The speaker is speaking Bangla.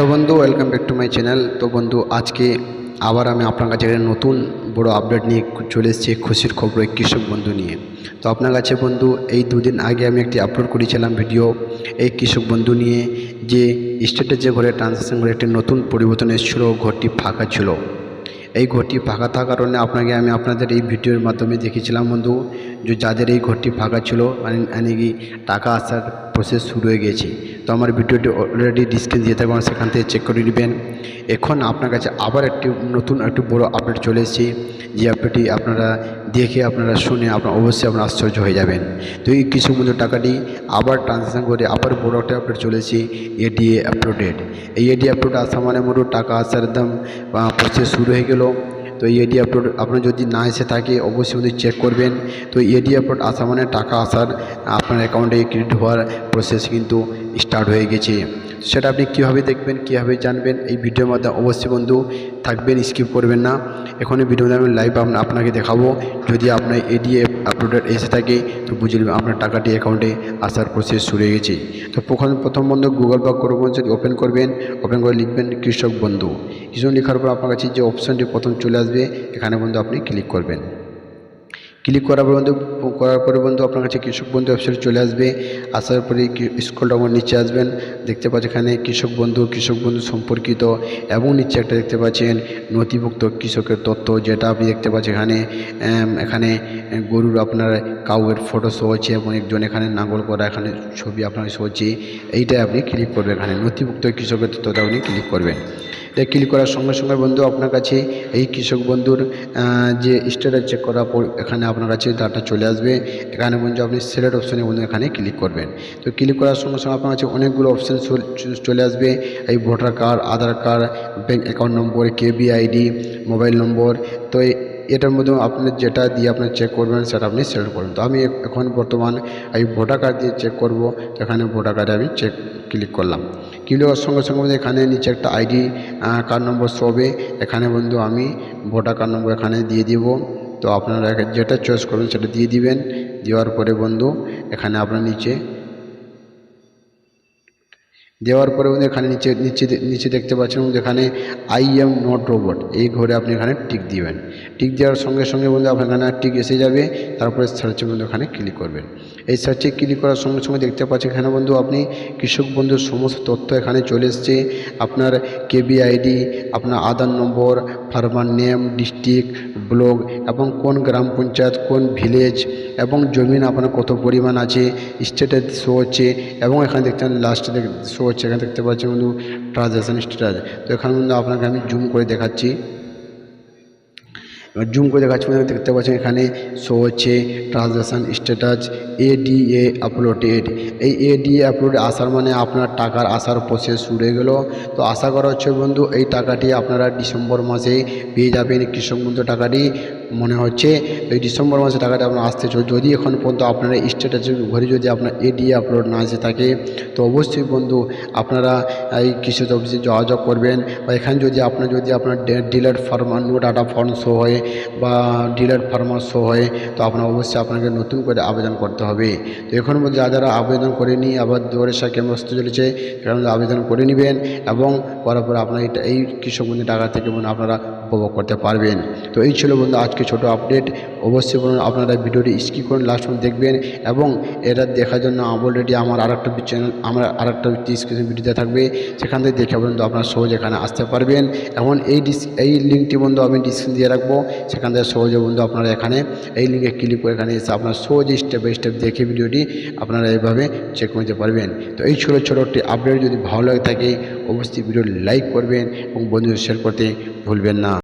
হ্যালো বন্ধু welcome back to my channel তো বন্ধু, আজকে আবার আমি আপনার কাছে একটা নতুন বড় আপডেট নিয়ে চলে এসেছি, খুশির খবর কৃষক বন্ধু নিয়ে। তো আপনার কাছে বন্ধু, এই দুদিন আগে আমি একটি আপলোড করেছিলাম ভিডিও এই কৃষক বন্ধু নিয়ে, যে স্টেটের যে ঘরে ট্রানজ্যাকশন করে একটি নতুন পরিবর্তন এসেছিল, ঘরটি ফাঁকা ছিল। এই ঘরটি ফাঁকা থাকার কারণে আপনাকে আমি আপনাদের এই ভিডিওর মাধ্যমে দেখেছিলাম বন্ধু। যাদের এই ঘরটি ফাঁকা ছিল মানে কি টাকা আসার প্রসেস শুরু হয়ে গেছে তো আমার ভিডিওটি অলরেডি ডিসক্রিন দিয়ে থাকবেন সেখান থেকে চেক করে নেবেন। এখন আপনার কাছে আবার একটি নতুন, একটি বড় আপডেট চলে এসেছে। যে আপডেটটি আপনারা দেখে, আপনারা শুনে আপনার অবশ্যই আপনার আশ্চর্য হয়ে যাবেন। তো এই কিছু মূল্য টাকাটি আবার ট্রানজ্যাকশন করে আবার বড় একটা আপডেট চলেছে এডিএ আপলোডেড এই এডিএ আপলোড আসা মানে মোটো টাকা আসার একদম প্রসেস শুরু হয়ে গেল। তো এডি আপলোড আপনার যদি না এসে থাকে, অবশ্যই ওদের চেক করবেন। তো এডি আপলোড আসা মানে টাকা আসার, আপনার অ্যাকাউন্টে ক্রেডিট হওয়ার প্রসেস কিন্তু স্টার্ট হয়ে গেছে। সেটা আপনি কীভাবে দেখবেন, কীভাবে জানবেন, এই ভিডিওর মধ্যে অবশ্যই বন্ধু থাকবেন স্কিপ করবেন না। এখন এই ভিডিওতে আমি লাইভ আপনাকে দেখাবো। যদি আপনার এডিএ আপলোডেড এসে থাকে, তো বুঝে নেবেন আপনার টাকাটি অ্যাকাউন্টে আসার প্রসেস শুরু হয়ে গেছে। তো প্রথম প্রথম বন্ধু গুগল বা করব যদি ওপেন করবেন ওপেন করে লিখবেন কৃষক বন্ধু। কৃষক লেখার পর আপনার কাছে যে অপশানটি প্রথম চলে আসবে, এখানে বন্ধু আপনি ক্লিক করবেন। ক্লিক করার পর বন্ধু, করার পরে বন্ধু আপনার কাছে কৃষক বন্ধু ওয়েবসাইট চলে আসবে। আসার পরে স্কুলটা আমার নিচে আসবেন। দেখতে পাচ্ছেন এখানে কৃষক বন্ধু কৃষক বন্ধু সম্পর্কিত এবং নিচে একটা দেখতে পাচ্ছেন নথিভুক্ত কৃষকের তথ্য যেটা আপনি দেখতে পাচ্ছেন এখানে। এখানে গরুর আপনার কাউয়ের ফটো শো হচ্ছে এবং একজন এখানে নাঙ্গল করা এখানে ছবি আপনার শো হচ্ছে। এইটাই আপনি ক্লিক করবেন এখানে। নথিভুক্ত কৃষকের তথ্যটা আপনি ক্লিক করবেন। এটা ক্লিক করার সঙ্গে সঙ্গে বন্ধু আপনার কাছে এই কৃষক বন্ধুর যে স্টেটাস চেক করার পর এখানে আপনার কাছে ডাটা চলে আসবে। এখানে বন্ধু আপনি সিলেক্ট অপশানে বন্ধু এখানে ক্লিক করবেন। তো ক্লিক করার সঙ্গে সঙ্গে আপনার কাছে অনেকগুলো অপশান চলে আসবে। এই voter card Aadhaar card bank account number KB ID mobile number তো এটার মধ্যে আপনি যেটা দিয়ে আপনি চেক করবেন, সেটা আপনি সিলেক্ট করবেন। তো আমি এখন বর্তমান এই ভোটার কার্ড দিয়ে চেক করব এখানে ভোটার কার্ডে আমি চেক ক্লিক করলাম। ক্লিক করার সঙ্গে সঙ্গে এখানে নিচে একটা আইডি কার্ড নম্বর শোবে এখানে বন্ধু আমি ভোটার কার্ড নম্বর এখানে দিয়ে দিব। তো আপনারা যেটা চয়েস করবেন, সেটা দিয়ে দিবেন। দেওয়ার পরে বন্ধু, এখানে আপনার নিচে দেওয়ার পরে এখানে নিচে নিচে নিচে দেখতে পাচ্ছেন এখানে আই এম নট রোবট এই ঘরে আপনি এখানে টিক দিবেন। টিক দেওয়ার সঙ্গে সঙ্গে বন্ধু আপনার এখানে টিক এসে যাবে, তারপরে সার্চে বন্ধু এখানে ক্লিক করবেন। এই সার্চে ক্লিক করার সঙ্গে সঙ্গে দেখতে পাচ্ছেন এখানে বন্ধু আপনি কৃষক বন্ধুর সমস্ত তথ্য এখানে চলে এসছে। আপনার কেবি আইডি আপনার Aadhaar number farmer name district block এবং কোন গ্রাম পঞ্চায়েত, কোন ভিলেজ এবং জমিন আপনার কত পরিমাণ আছে স্টেটে শো হচ্ছে এবং এখানে দেখতে লাস্টে শো হচ্ছে, এখানে দেখতে পাচ্ছি বন্ধু ট্রানজ্যাকশান স্ট্যাটাস তো এখানে বন্ধু আপনাকে আমি জুম করে দেখাচ্ছি। এবার জুম করে দেখাচ্ছি দেখতে পাচ্ছেন এখানে শো হচ্ছে ট্রানজ্যাকশান স্ট্যাটাস এডিএ আপলোডেড এই এডিএ আপলোড আসার মানে আপনার টাকার আসার প্রসেস শুরু হয়ে গেলো। তো আশা করা হচ্ছে বন্ধু, এই টাকাটি আপনারা ডিসেম্বর মাসে পেয়ে যাবেন। কৃষক বন্ধু, টাকাটি মনে হচ্ছে এই ডিসেম্বর মাসে টাকাটা আপনার আসতে চল, যদি এখন পর্যন্ত আপনারা স্ট্যাটাসের ঘরে যদি আপনার এডিএ আপলোড না এসে থাকে, তো অবশ্যই বন্ধু আপনারা এই কৃষি অফিসে যোগাযোগ করবেন বা এখানে যদি আপনার যদি আপনার dealer farmer no data form show হয় বা ডিলার ফার্মার শো হয়, তো আপনার অবশ্যই আপনাকে নতুন করে আবেদন করতে হবে। তো এখন যা, যারা আবেদন করেনি আবার দুয়ারের সাথে কেমন চলেছে সেখানে আবেদন করে নেবেন এবং করার পর আপনার এই কৃষক বন্ধু টাকা থেকে আপনারা উপভোগ করতে পারবেন। তো এই ছিল বন্ধু আজকে ছোট আপডেট অবশ্যই বলুন আপনারা ভিডিওটি স্কিপ করুন লাস্ট পর্যন্ত দেখবেন এবং এটা দেখার জন্য অলরেডি আমার আরেকটা চ্যানেল আমার আরেকটা ডিসক্রিপশন ভিডিওতে থাকবে। সেখান থেকে দেখে বন্ধু আপনারা সহজে এখানে আসতে পারবেন। এখন এই এই লিঙ্কটি বন্ধু আমি ডিসক্রিপশন দিয়ে রাখব। সেখান থেকে সহজে বন্ধু আপনারা এখানে এই লিঙ্কে ক্লিক করে এখানে এসে আপনার সহজে স্টেপ বাই স্টেপ দেখে ভিডিওটি আপনারা এইভাবে চেক করতে পারবেন। তো এই ছোটো ছোটো একটি আপডেট যদি ভালো লাগে থাকে, অবশ্যই ভিডিও লাইক করবেন এবং বন্ধুদের শেয়ার করতে ভুলবেন না।